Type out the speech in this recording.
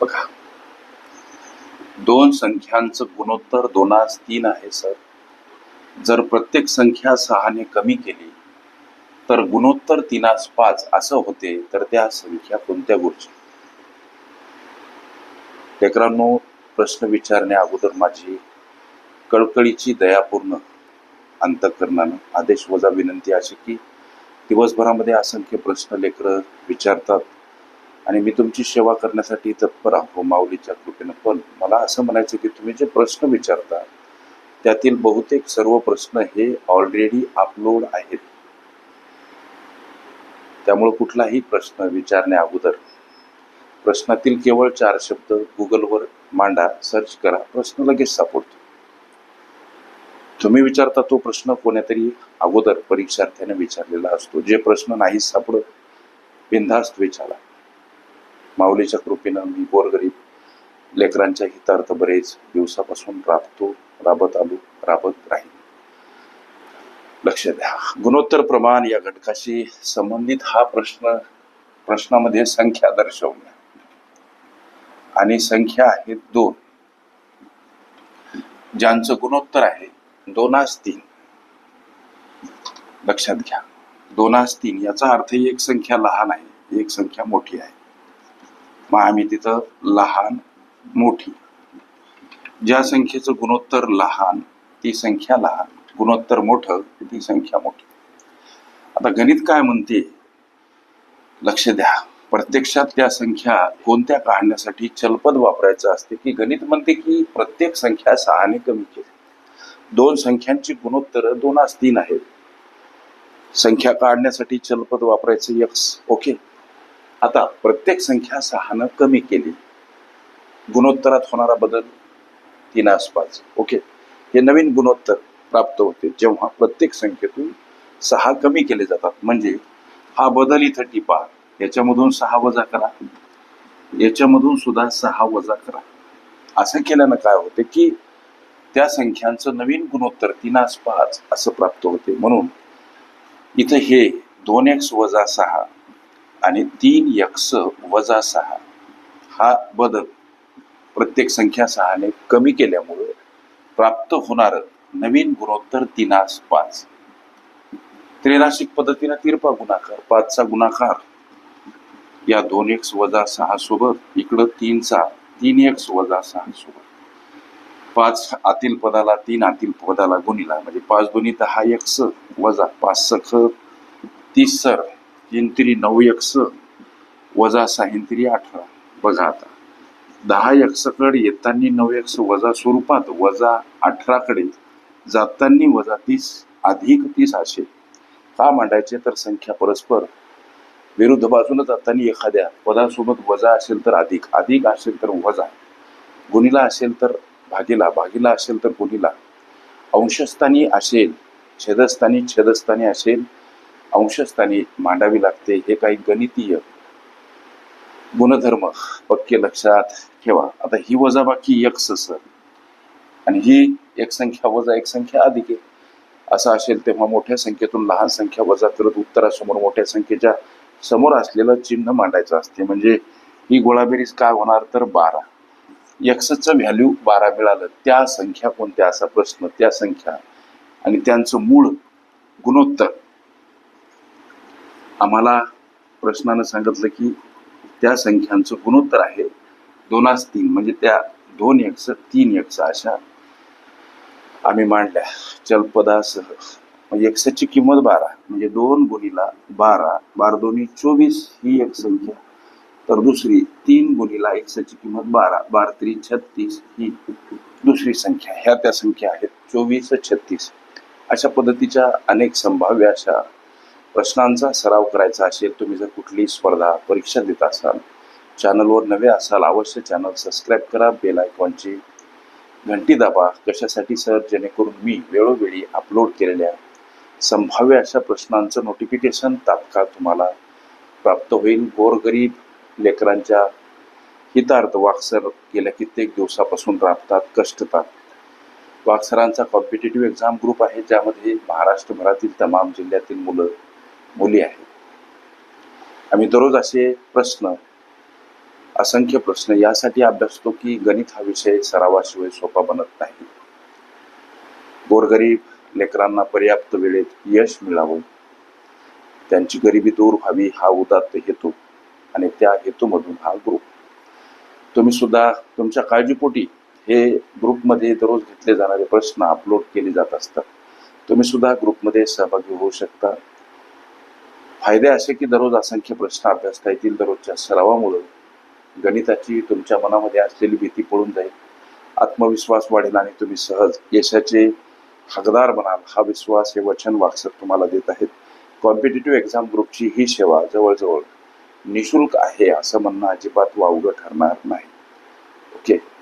बघा. दोन संख्यांचं गुणोत्तर दोनास तीन आहे सर. जर प्रत्येक संख्या सहाने कमी केली तर गुणोत्तर तीनास पाच असं होते तर त्या संख्या कोणत्या गुरुच्या लेकरांनो प्रश्न विचारण्या अगोदर माझी कळकळीची दयापूर्ण अंतकरणानं आदेश वजा विनंती अशी की दिवसभरामध्ये असंख्य प्रश्न लेकरं विचारतात आणि मी तुमची सेवा करण्यासाठी तत्पर आहो माऊलीच्या कृपेनं. पण मला असं म्हणायचं की तुम्ही जे प्रश्न विचारता त्यातील बहुतेक सर्व प्रश्न हे ऑलरेडी अपलोड आहेत. त्यामुळे कुठलाही प्रश्न विचारण्या अगोदर प्रश्नातील केवळ चार शब्द गुगलवर मांडा सर्च करा प्रश्न लगेच सापडतो. तुम्ही विचारता तो प्रश्न कोण्यातरी अगोदर परीक्षार्थ्याने विचारलेला असतो. जे प्रश्न नाही सापडत बिनधास्त विचारा. माऊलीच्या कृपेनं मी गोरगरीब लेकरांच्या हितार्थ बरेच दिवसापासून राबतो राबत आलो राबत राहील लक्ष द्या. गुणोत्तर प्रमाण या घटकाशी संबंधित हा प्रश्न प्रश्नामध्ये संख्या दर्शवणे. आणि संख्या आहेत दोन. ज्यांचं गुणोत्तर आहे दोनास तीन. लक्षात घ्या. दोनास तीन याचा अर्थ एक संख्या लहान आहे एक संख्या मोठी आहे. मग आम्ही तिथं लहान मोठी. ज्या संख्येचं गुणोत्तर लहान ती संख्या लहान. गुणोत्तर मोठं ती संख्या मोठी. आता गणित काय म्हणते? लक्ष द्या. प्रत्यक्षात त्या संख्या कोणत्या काढण्यासाठी चलपद वापरायचं असते? की गणित म्हणते की प्रत्येक संख्या सहाने कमी केली. दोन संख्यांची गुणोत्तर दोनास तीन आहेत. संख्या काढण्यासाठी चलपद वापरायचं यक्स ओके आता प्रत्येक संख्या सहानं कमी केली. गुणोत्तरात होणारा बदल तीन आसपास. ओके हे नवीन गुणोत्तर प्राप्त होते. जेव्हा प्रत्येक संख्येतून सहा कमी केले जातात. म्हणजे हा बदल इथं टिपा. याच्यामधून सहा वजा करा. याच्यामधून सुद्धा सहा वजा करा. असं केल्यानं काय होते की त्या संख्यांचं नवीन गुणोत्तर तीनास पाच असं प्राप्त होते. म्हणून इथं हे दोन एक्स वजा सहा आणि तीन यक्ष वजा सहा. हा बदल प्रत्येक संख्या सहाने कमी केल्यामुळे प्राप्त होणार नवीन गुणोत्तर तिनास पाच. त्रिनाशिक पद्धतीने तिरपा गुणाकार पाचचा गुणाकार. या दोन एक्स वजा सहा सोबत इकडं तीनचा तीन एक्स वजा सहा सोबत. पाच आतील पदाला तीन आतील पदाला गुणिला म्हणजे पाच दोन्ही दहा एक्स वजा पाच सख तीस सर. तीन नऊ एक्स वजा सहा तिरी अठरा. बघा आता. दहा एक्सकडे येताना नऊ एक्स वजा स्वरूपात वजा अठराकडे जातानी वजा तीस अधिक तीस असे. का मांडायचे? तर संख्या परस्पर. विरुद्ध बाजूला जाताना एखाद्या पदासोबत वजा असेल तर अधिक अधिक असेल तर वजा. गुणीला असेल तर भागीला भागीला असेल तर गुणीला. अंशस्थानी असेल छेदस्थानी छेदस्थानी असेल अंशस्थानी मांडावी लागते हे काही गणितीय गुणधर्म पक्के लक्षात ठेवा. आता ही वजाबाकी यक्स सर आणि ही एक संख्या वजा एक संख्या अधिक आहे. असं असेल तेव्हा मोठ्या संख्येतून लहान संख्या वजा करत उत्तरासमोर मोठ्या संख्येच्या समोर असलेलं चिन्ह मांडायचं असते. म्हणजे ही गोळाबेरीज काय होणार? तर बारा. यक्सचं व्हॅल्यू बारा मिळालं. त्या संख्या कोणत्या? असा प्रश्न. त्या संख्या. आणि त्यांचं मूळ गुणोत्तर. आम्हाला प्रश्नानं सांगितलं की त्या संख्यांचं गुणोत्तर आहे. दोनास तीन म्हणजे त्या दोन यक्ष तीन यक्ष अशा आम्ही मांडल्या. चलपदासह. म्हणजे किंमत बारा म्हणजे दोन गुणीला बारा बारा दोन्ही चोवीस ही एक संख्या. तर दुसरी तीन गुणीला एकसाची किंमत बारा बारा त्री छत्तीस ही दुसरी संख्या. ह्या त्या संख्या आहेत चोवीस छत्तीस. अशा पद्धतीच्या अनेक संभाव्य अशा प्रश्नांचा सराव करायचा असेल तुम्ही जर कुठली स्पर्धा परीक्षा देत असाल चॅनलवर नवे असाल अवश्य चॅनल सबस्क्राईब करा बेल आयकॉनची घंटी दाबा. कशासाठी सर? जेणेकरून मी वेळोवेळी अपलोड केलेल्या संभाव्य अशा प्रश्नांचं नोटिफिकेशन तात्काळ तुम्हाला प्राप्त होईल. गोरगरीब लेकरांच्या हितार्थ वाक्सर गेल्या कित्येक दिवसापासून राबतात कष्टतात. वाक्सरांचा कॉम्पिटेटिव्ह एक्झाम ग्रुप आहे ज्यामध्ये महाराष्ट्रभरातील तमाम जिल्ह्यातील मुलं मुली आहेत आम्ही दररोज असे प्रश्न असंख्य प्रश्न यासाठी अभ्यासतो की गणित हा विषय सरावाशिवाय सोपा बनत नाही. गोरगरीब लेकरांना पर्याप्त वेळेत यश मिळावं. त्यांची गरिबी दूर व्हावी हा उदात्त हेतू आणि त्या हेतूमधून हा ग्रुप तुम्ही सुद्धा तुमच्या काळजीपोटी हे ग्रुपमध्ये दररोज घेतले जाणारे प्रश्न अपलोड केले जात असतात. तुम्ही सुद्धा ग्रुपमध्ये सहभागी होऊ शकता. फायदे असे की दररोज असंख्य प्रश्न अभ्यासता येतील दररोजच्या सरावामुळं. गणिताची तुमच्या मनामध्ये असलेली भीती पळून जाईल. आत्मविश्वास वाढेल आणि तुम्ही सहज यशाचे हकदार बनाल. हा विश्वास हे वचन वाक्सर तुम्हाला देत आहेत. कॉम्पिटेटिव्ह एक्झाम ग्रुपची ही सेवा जवळजवळ निशुल्क आहे असं म्हणणं अजिबात वावगं ठरणार नाही. ओके.